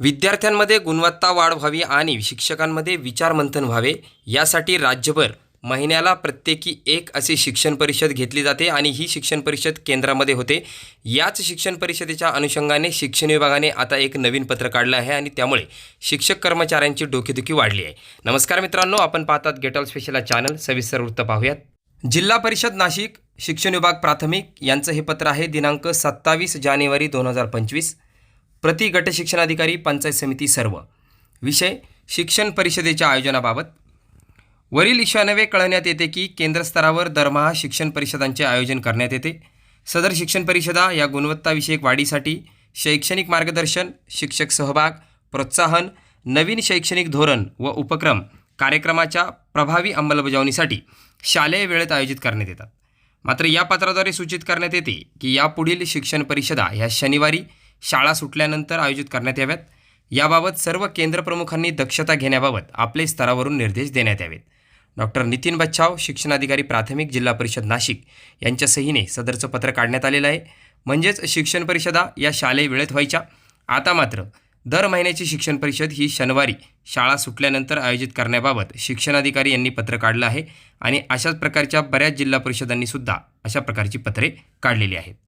विद्यार्थ्यांमध्ये गुणवत्ता वाढ व्हावी आणि शिक्षकांमध्ये विचारमंथन व्हावे यासाठी राज्यभर महिन्याला प्रत्येकी एक अशी शिक्षण परिषद घेतली जाते आणि ही शिक्षण परिषद केंद्रामध्ये होते. याच शिक्षण परिषदेच्या अनुषंगाने शिक्षण विभागाने आता एक नवीन पत्र काढलं आहे आणि त्यामुळे शिक्षक कर्मचाऱ्यांची डोकेदुखी वाढली आहे. नमस्कार मित्रांनो आपण पाहतात गेट ऑल स्पेशल चॅनल सविस्तर वृत्त पाहूयात. जिल्हा परिषद नाशिक शिक्षण विभाग प्राथमिक यांचं हे पत्र आहे दिनांक सत्तावीस जानेवारी दोन हजार पंचवीस. प्रति गट शिक्षणाधिकारी पंचायत समिती सर्व. विषय शिक्षण परिषदेच्या आयोजनाबाबत. वरील इशानवे कळवण्यात येते की केंद्र स्तरावर दरमहा शिक्षण परिषदांचे आयोजन करण्यात येते. सदर शिक्षण परिषदा या गुणवत्ताविषयक वाढीसाठी शैक्षणिक मार्गदर्शन शिक्षक सहभाग प्रोत्साहन नवीन शैक्षणिक धोरण व उपक्रम कार्यक्रमाच्या प्रभावी अंमलबजावणीसाठी शालेय वेळेत आयोजित करण्यात येतात. मात्र या पत्राद्वारे सूचित करण्यात येते की यापुढील शिक्षण परिषदा ह्या शनिवारी शाळा सुटल्यानंतर आयोजित करण्यात याव्यात. याबाबत सर्व केंद्रप्रमुखांनी दक्षता घेण्याबाबत आपले स्तरावरून निर्देश देण्यात यावेत. डॉक्टर नितीन बच्छाव शिक्षणाधिकारी प्राथमिक जिल्हा परिषद नाशिक यांच्या सहीने सदरचं पत्र काढण्यात आलेलं आहे. म्हणजेच शिक्षण परिषदा या शालेय वेळेत व्हायच्या. आता मात्र दर महिन्याची शिक्षण परिषद ही शनिवारी शाळा सुटल्यानंतर आयोजित करण्याबाबत शिक्षणाधिकारी यांनी पत्र काढलं आहे आणि अशाच प्रकारच्या बऱ्याच जिल्हा परिषदांनी सुद्धा अशा प्रकारची पत्रे काढलेली आहेत.